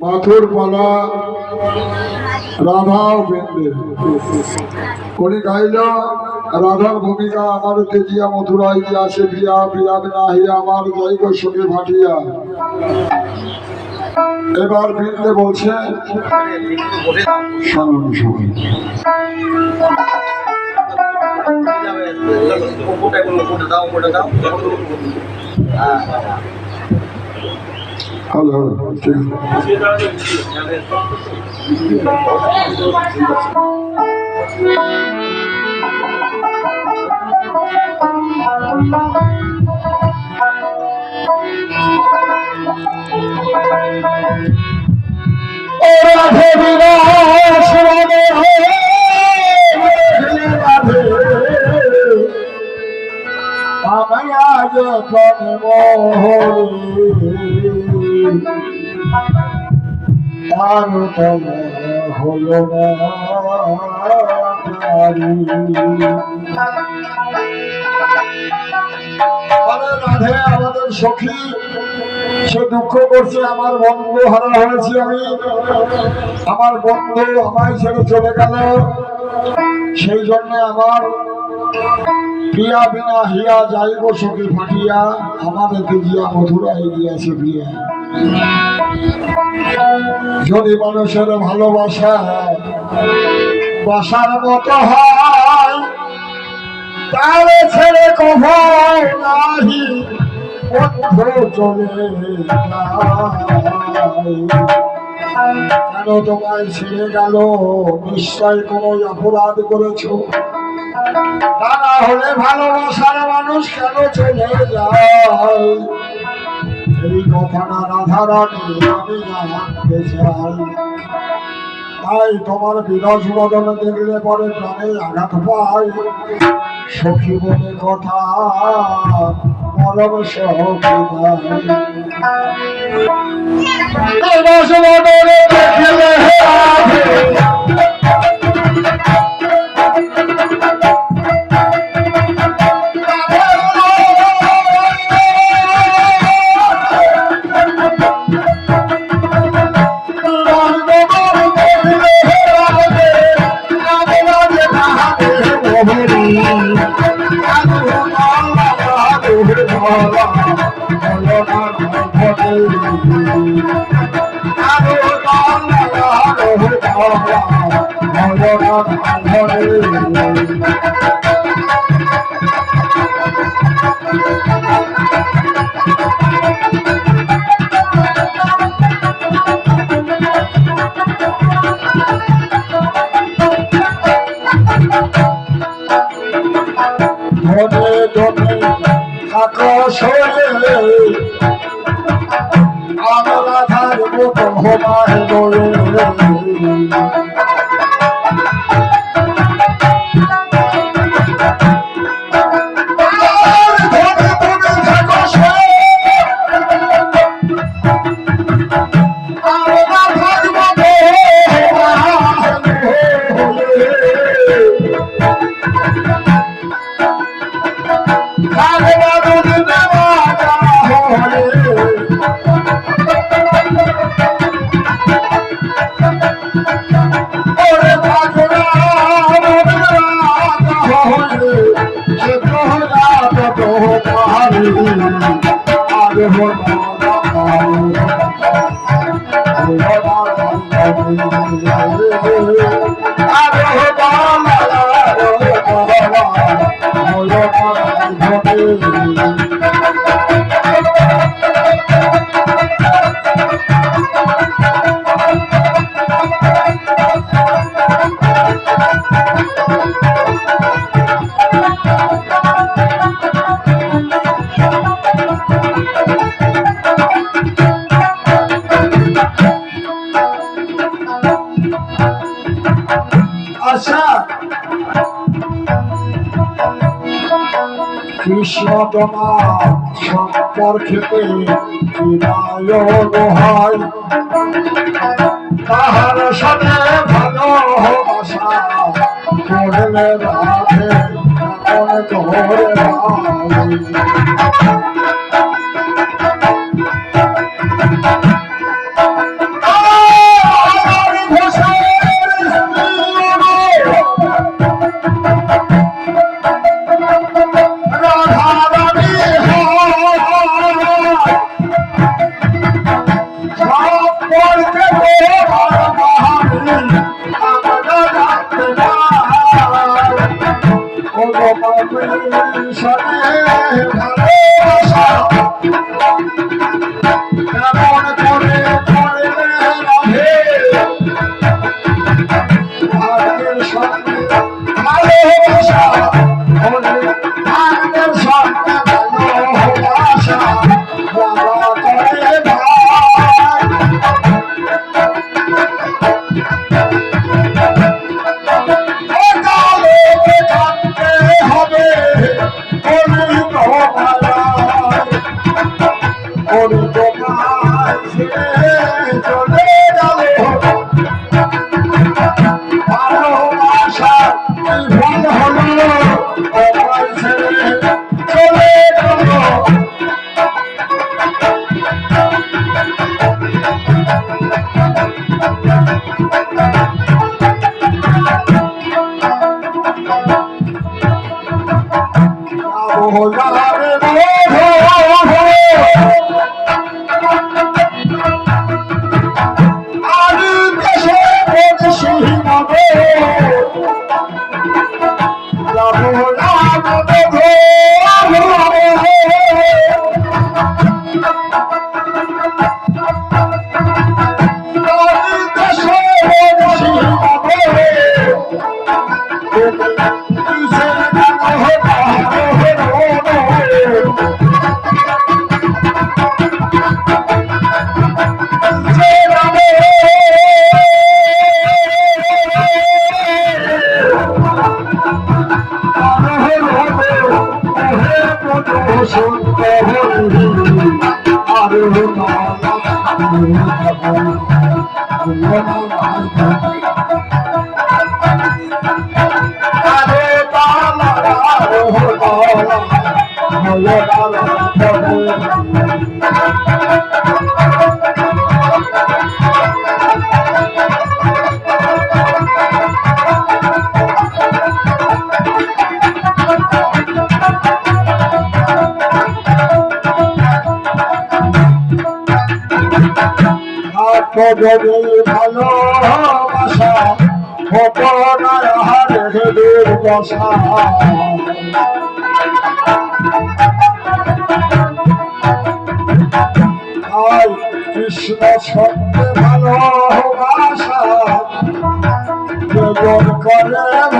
মাথুর পালা রাধাও বিন্দে উনি গাইল, রাধার ভূমিকা আমার তেজিয়া মথুরাই গিয়াছে প্রিয়া প্রিয়া বিনাহিয়া আমার জৈব সঙ্গে ভাটিয়া। এবার বিন্দে বলছে শুনুন সবাই হ্যালো হ্যালো ঠিক আছে ও রাধে বিনাশ রাধে হে, রাধে রাধে। আমাদের সখী সে দুঃখ করছে আমার বন্ধু হারা হয়েছি আমি আমার বন্ধু আমায় ছেড়ে চলে গেল। সেই জন্য আমার প্রিয়া বিনা হিয়া যাইব সখী ফাটিয়া আমার তেজিয়া মধুরাই গিয়াছে প্রিয়া যদি মানুষের ভালোবাসা বাসার মতো হয় তাহলে ছেড়ে কোথায় নাহি চলে কেন তোমায় ছেড়ে গেল? নিশ্চয় কোনো অপরাধ করেছ? তা না হলে ভালোবাসার মানুষ কেন চলে যায়? এই কথাটা রাধারানী আমি জানতে চাই তাই তোমার বিরস বদন দেখলে পরে প্রাণে আঘাত পায়। সখী বলে কথা মরম সখী বিরস আচ্ছা কৃষ্ণ তোমার সম্পর্কেতে বিদায় হয় তাহার সাথে ভালোবাসা করলে গোপালী Oh, যদি ভালোবাসা না হারে দুর্দশা আই কৃষ্ণ সত্যে ভালোবাসা করে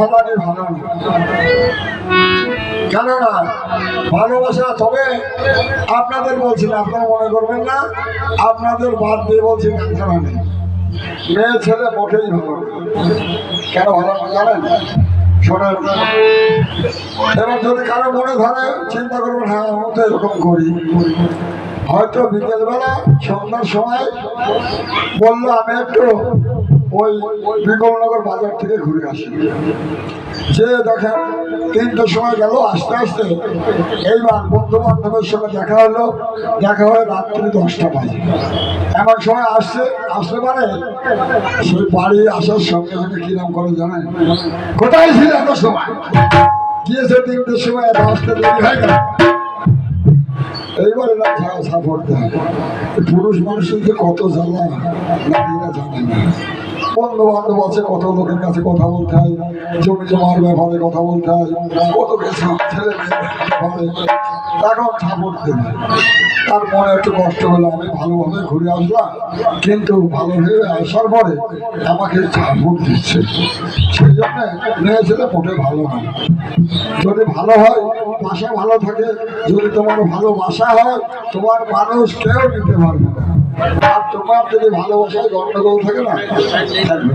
রাধারানী ভালো কেননা ভালোবাসা তবে আপনাদের বলছি না আপনারা মনে করবেন না, আপনাদের বাদ দিয়ে বলছি মেয়ে, ছেলে মোটেই ভালো কেন ভালো জানেন? শোনেন, এবার যদি কারও মনে ধরে, চিন্তা করবেন হ্যাঁ আমি তো এরকম করি। হয়তো বিকেলবেলা সন্ধ্যার সময় বলল, আমি একটু ওই বিকলনগর বাজার থেকে ঘুরে আসি। যে দেখেন, তিনটের সময় গেল, আস্তে আস্তে এইবার বন্ধু বান্ধবের সঙ্গে দেখা হলো। দেখা হয়ে রাত্রি দশটা বাজে। এমন সময় আসছে আসতে পারে সেই বাড়ি আসার সঙ্গে সঙ্গে কিরম করে জানেন? কোথায় ছিল এত সময়? গিয়েছে তিনটের সময়, এত আসতে দেরি হয় না এইবারে না সাপোর্ট দেয় পুরুষ মানুষের যে কত জ্বালা, নারীরা জানে না। বন্ধু বান্ধব আছে, কত লোকের কাছে কথা বলতে হয়, জমি জমার ব্যাপারে কথা বলতে হয়, কত কিছু ছেলে এখন ঠাকুর দেবে। তার মনে একটু কষ্ট হলো, আমি ভালোভাবে ঘুরে আসলাম, কিন্তু ভালো হয়ে আসার পরে আমাকে ঠাকুর দিচ্ছে। সেই জন্য মেয়ে ছেলে মোটে ভালো হয়। যদি ভালো হয় বাসা ভালো থাকে। যদি তোমার ভালো বাসা হয়, তোমার মানুষ কেউ নিতে পারবে না। আর তোমার যদি ভালোবাসায় গন্ডগোল থাকে না, থাকবে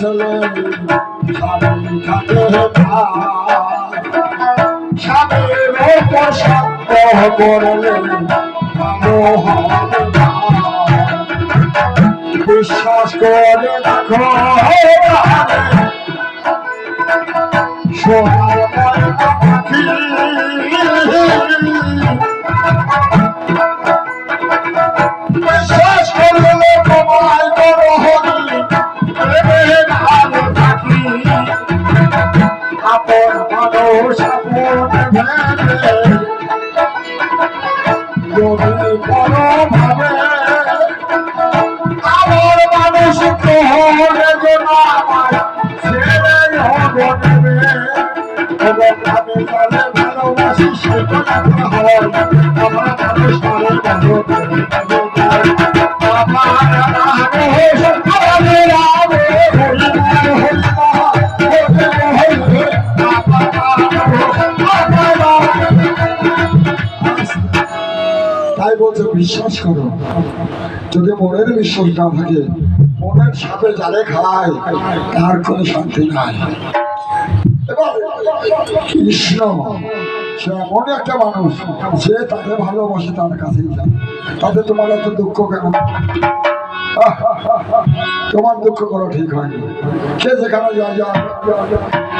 স্বামী থাকে ওপর। বিশ্বাস করে দেখো ভালোবাসি সেটা আমার মানুষ আমার তাই বলছে, বিশ্বাস করো। যদি মনের বিশ্বাস না থাকে, মনের সাথে যারে খায়, তার কোনো শান্তি নাই। কৃষ্ণ, সে এমন একটা মানুষ যে তাকে ভালোবাসে তার কাছেই যায়। তাতে তোমার এত দুঃখ কেন? তোমার দুঃখ করা ঠিক হয়নি। সে যেখানে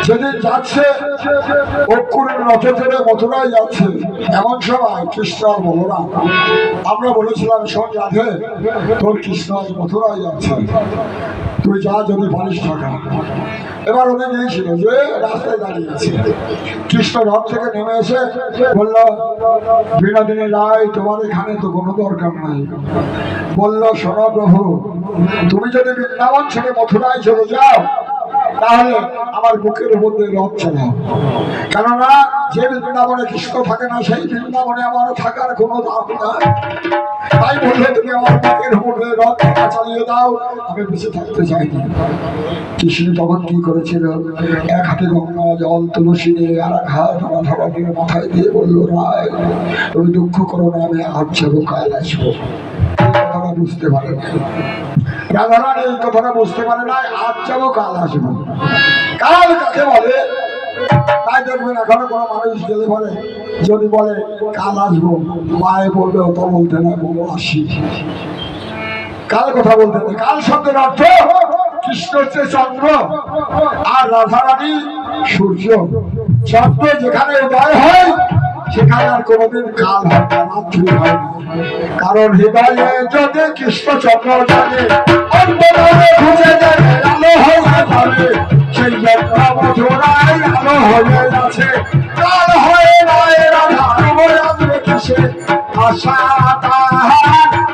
যেদিন যাচ্ছে, অক্ষুরের রথে চড়ে মথুরায় যাচ্ছে। এমন সময় কৃষ্ণ আর বলো না আমরা বলেছিলাম, শোন রাধে, তোর কৃষ্ণ আজ মথুরায় যাচ্ছে। তুই যা যদি পারিস টাকা। এবার উনি গিয়েছিল যে রাস্তায় দাঁড়িয়ে দাঁড়িয়েছে কৃষ্ণ রথ থেকে নেমে এসে বলল, বিনোদিনী রায়, তোমার এখানে তো কোনো দরকার নাই। বলল, শোনো প্রভু তুমি যদি বৃন্দাবন থেকে মথুরায় চলে যাও, তাহলে আমার বুকের উপর দিয়ে রথ চালাও কেননা যে বৃন্দাবনে কৃষ্ণ থাকে না, সেই বৃন্দাবনে আমার থাকার কোনো দাম নাই। তাই বললে, তুমি আমার বুকের উপর দিয়ে রথ চালিয়ে দাও, আমি বেঁচে থাকতে চাই কৃষ্ণ তখন কি করেছিল? এক হাতে গঙ্গা, জল, তুলসী দিয়ে আর এক হাত রাধারানীর মাথায় দিয়ে বলল, রায়, তুমি দুঃখ করো না, আমি আজ যাব কাল আসব। কথাটা বুঝতে পারে না। রাধারানী এই বুঝতে পারে না, আজ যাব, কাল আসব। কাল কাকে বলে? তাই দেখবেন এখনও কোনো মানুষ গেলে বলে, যদি বলে, কাল আসব, মায়ে বলবে অত বলতে না বলো, আসি। কাল কথা বলতে নেই। কাল শব্দের অর্থ কৃষ্ণ হচ্ছে চন্দ্র, আর রাধারানী সূর্য। চন্দ্র যেখানে উদয় হয় সেখানে আর কোনোদিন কাল হয় না হয় না। কারণ হৃদয়ে যদি চক্র জানে অন্তরে খুঁজে যাবে আলো হয়ে যাবে সেই জন্য মধুরায় আলো হয়ে আছে। কাল হয়ে নয়, রাধা আশা তাহার